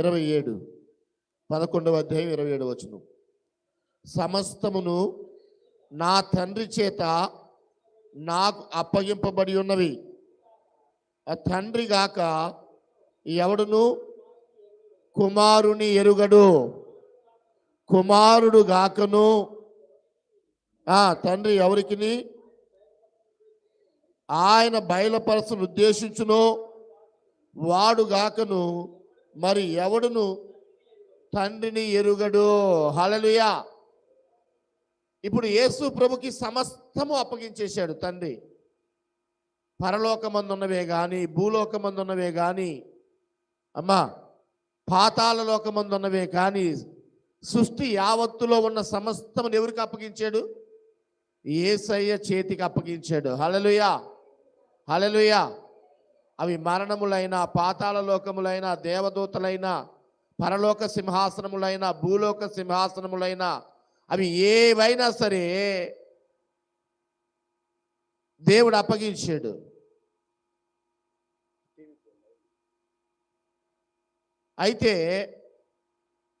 ఇరవై ఏడు. పదకొండవ అధ్యాయం ఇరవై ఏడు వచ్చును సమస్తమును నా తండ్రి చేత నాకు అప్పగింపబడి ఉన్నవి. ఆ తండ్రి గాక ఎవడును? కుమారుని ఎరుగడు. కుమారుడు గాకను. తండ్రి ఎవరికిని? ఆయన బయలుపరచను ఉద్దేశించును. వాడు గాకను మరి ఎవడును? తండ్రిని ఎరుగడు. హలలుయా ఇప్పుడు యేసు ప్రభుకి సమస్తము అప్పగించేశాడు తండ్రి. పరలోకమందున్నవే కానీ భూలోకమందున్నవే కానీ అమ్మా పాతాల లోకమందున్నవే కానీ సృష్టి యావత్తులో ఉన్న సమస్తమును ఎవరికి అప్పగించాడు? ఏసయ్య చేతికి అప్పగించాడు. హలలుయా హలలుయా అవి మరణములైన పాతాళ లోకములైన దేవదూతలైన పరలోక సింహాసనములైన భూలోక సింహాసనములైన అవి ఏవైనా సరే దేవుడు అప్పగించాడు. అయితే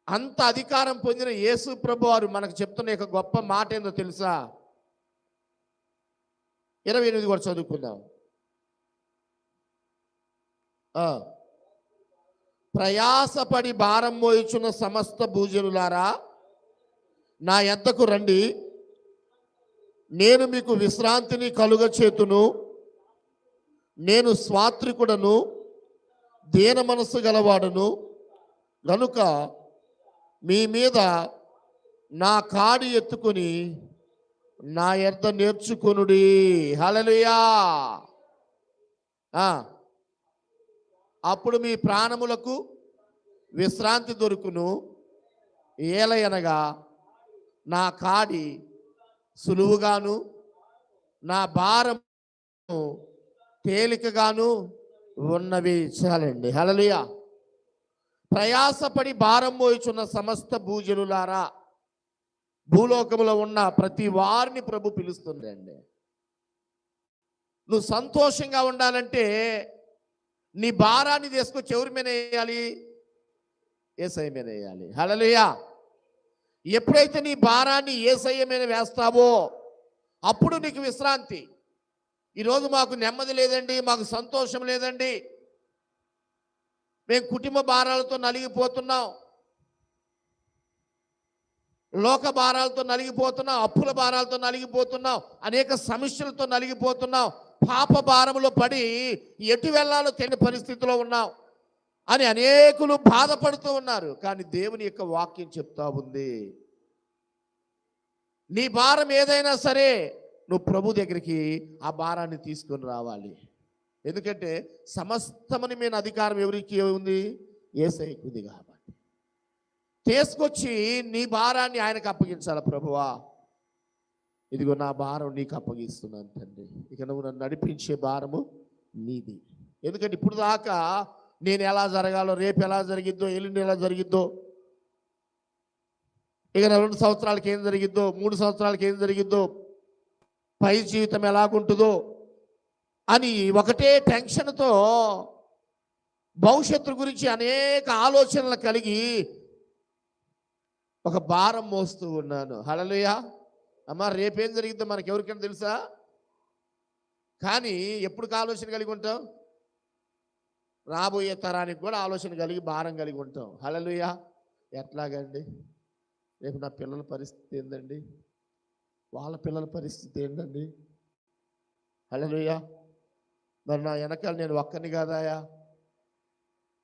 అంత అధికారం పొందిన యేసు ప్రభు వారు మనకు చెప్తున్న యొక్క గొప్ప మాట ఏందో తెలుసా? ఇరవై ఎనిమిది కూడా చదువుకుందాం. ప్రయాసపడి భారం మోయిచున్న సమస్త భూజనులారా నా ఎద్దకు రండి. నేను మీకు విశ్రాంతిని కలుగ చేతును నేను స్వాత్రికుడను. దీన మనస్సు గలవాడును. గనుక మీ మీద నా కాడి ఎత్తుకుని నా ఎద్ద నేర్చుకునుడి. హలలుయా అప్పుడు మీ ప్రాణములకు విశ్రాంతి దొరుకును. ఏలయనగా నా కాడి సులువుగాను నా భారము తేలికగాను ఉన్నవి చాలండి. హలలుయా ప్రయాసపడి భారం మోయిచున్న సమస్త భూజనులారా భూలోకములో ఉన్న ప్రతి వారిని ప్రభు పిలుస్తుందండి నువ్వు సంతోషంగా ఉండాలంటే నీ భారాన్ని తీసుకొచ్చి ఎవరి మీద వేయాలి? ఏసఐ మీద వేయాలి. హలలుయా ఎప్పుడైతే నీ భారాన్ని ఏసఐ మీద వేస్తావో అప్పుడు నీకు విశ్రాంతి. ఈరోజు మాకు నెమ్మది లేదండి మాకు సంతోషం లేదండి. మేము కుటుంబ భారాలతో నలిగిపోతున్నాం. లోక భారాలతో నలిగిపోతున్నాం అప్పుల భారాలతో నలిగిపోతున్నాం అనేక సమస్యలతో నలిగిపోతున్నాం. పాప భారములో పడి ఎటు వెళ్ళాలో తెలియని పరిస్థితిలో ఉన్నాం అని అనేకులు బాధపడుతూ ఉన్నారు. కానీ దేవుని యొక్క వాక్యం చెప్తా ఉంది. నీ భారం ఏదైనా సరే నువ్వు ప్రభు దగ్గరికి ఆ భారాన్ని తీసుకొని రావాలి. ఎందుకంటే సమస్తమని మీద అధికారం ఎవరికి ఉంది? ఏసైకుంది కాబట్టి. తీసుకొచ్చి నీ భారాన్ని ఆయనకు అప్పగించాలి ప్రభువా? ఇదిగో నా భారం నీకు అప్పగిస్తున్నాను తండ్రి. ఇక నువ్వు నన్ను నడిపించే భారము నీది. ఎందుకంటే ఇప్పుడు దాకా నేను ఎలా జరగాలో రేపు ఎలా జరిగిద్దో ఎల్లుండి ఎలా జరిగిద్దో ఇక రెండు సంవత్సరాలకి ఏం జరిగిద్దో మూడు సంవత్సరాలకి ఏం జరిగిద్దో పై జీవితం ఎలాగుంటుందో అని ఒకటే టెన్షన్తో భవిష్యత్తు గురించి అనేక ఆలోచనలు కలిగి ఒక భారం మోస్తూ ఉన్నాను. హలలుయా అమ్మ రేపేం జరిగిద్దో మనకి ఎవరికైనా తెలుసా? కానీ ఎప్పుడు ఆలోచన కలిగి ఉంటాం రాబోయే తరానికి కూడా ఆలోచన కలిగి భారం కలిగి ఉంటాం హలలుయ ఎట్లాగండి? రేపు నా పిల్లల పరిస్థితి ఏందండి? వాళ్ళ పిల్లల పరిస్థితి ఏంటండి హలలుయ మరి నా వెనకాల నేను ఒక్కని కాదాయా?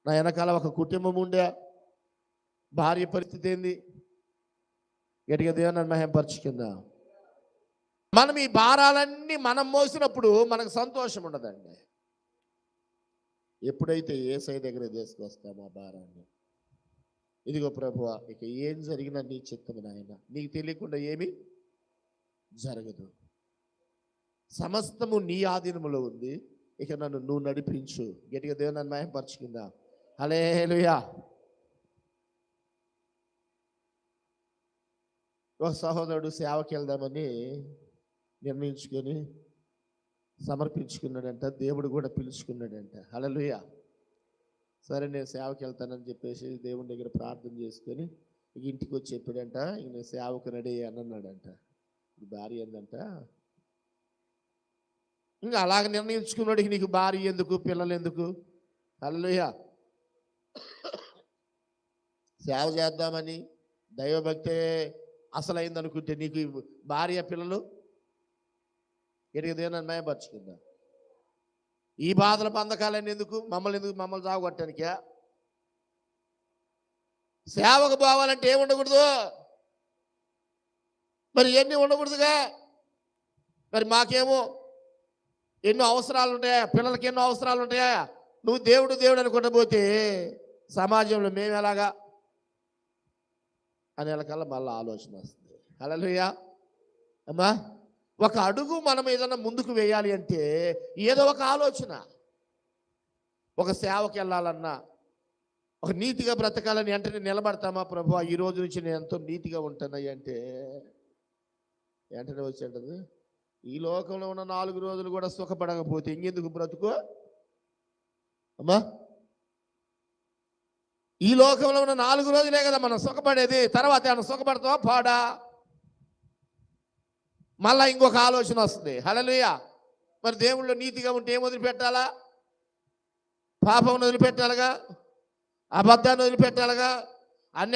నా వెనకాల ఒక కుటుంబం ఉండే భార్య పరిస్థితి ఏంది? గట్టిగా దేవుని మహింపరచుకుందా మనం ఈ భారాలన్నీ మనం మోసినప్పుడు మనకు సంతోషం ఉండదండి. ఎప్పుడైతే ఏసై దగ్గర తీసుకొస్తామో ఆ భారాన్ని. ఇదిగో ప్రభు ఇక ఏం జరిగినా నీ చిత్తము నాయన. నీకు తెలియకుండా ఏమి జరగదు. సమస్తము నీ ఆధీనములో ఉంది. ఇక నన్ను నువ్వు నడిపించు. గట్టిగా దేవుని నన్ను మహింపరచుకుందా హలేలుయా ఒక సహోదరుడు సేవకి వెళ్దామని నిర్ణయించుకొని సమర్పించుకున్నాడంట దేవుడు కూడా పిలుచుకున్నాడంట. హలలుయ సరే నేను సేవకి వెళ్తానని చెప్పేసి దేవుని దగ్గర ప్రార్థన చేసుకొని ఇక ఇంటికి వచ్చి చెప్పాడంట ఇక నేను సేవకు రెడీ అని అన్నాడంట. భార్య ఏందంట? ఇంకా అలాగ నిర్ణయించుకున్నాడు ఇక నీకు భార్య ఎందుకు పిల్లలు ఎందుకు? హలలుయ సేవ చేద్దామని దైవభక్తే అసలైంది అనుకుంటే నీకు భార్య పిల్లలు ఎడిగదేనని మయపరుచుకుందా ఈ బాధల బంధకాలన్నీ ఎందుకు? మమ్మల్ని ఎందుకు మమ్మల్ని సాగొట్టడానికా సేవకు పోవాలంటే ఏమి ఉండకూడదు? మరి ఎన్ని ఉండకూడదుగా? మరి మాకేమో ఎన్నో అవసరాలు ఉంటాయా? పిల్లలకి ఎన్నో అవసరాలు ఉంటాయా? నువ్వు దేవుడు దేవుడు అనుకుంటూ పోతే సమాజంలో మేము ఎలాగా? అనేకల్లా మళ్ళీ ఆలోచన వస్తుంది. హల్లెలూయా. అమ్మా. ఒక అడుగు మనం ఏదైనా ముందుకు వేయాలి అంటే ఏదో ఒక ఆలోచన. ఒక సేవకి వెళ్ళాలన్నా ఒక నీతిగా బ్రతకాలని వెంటనే నిలబడతామా ప్రభు? ఈ రోజు నుంచి నేను ఎంతో నీతిగా ఉంటానయ్య అంటే వెంటనే వచ్చేటది ఈ లోకంలో ఉన్న నాలుగు రోజులు కూడా సుఖపడకపోతే ఇంకెందుకు బ్రతుకు? అమ్మా ఈ లోకంలో ఉన్న నాలుగు రోజులే కదా మనం సుఖపడేది తర్వాత ఏమైనా సుఖపడతావా? పాడా. మళ్ళా ఇంకొక ఆలోచన వస్తుంది. హలలుయ మరి దేవుళ్ళు నీతిగా ఉంటే ఏం వదిలిపెట్టాలా? పాపం వదిలిపెట్టాలిగా? అబద్ధాన్ని వదిలిపెట్టాలిగా?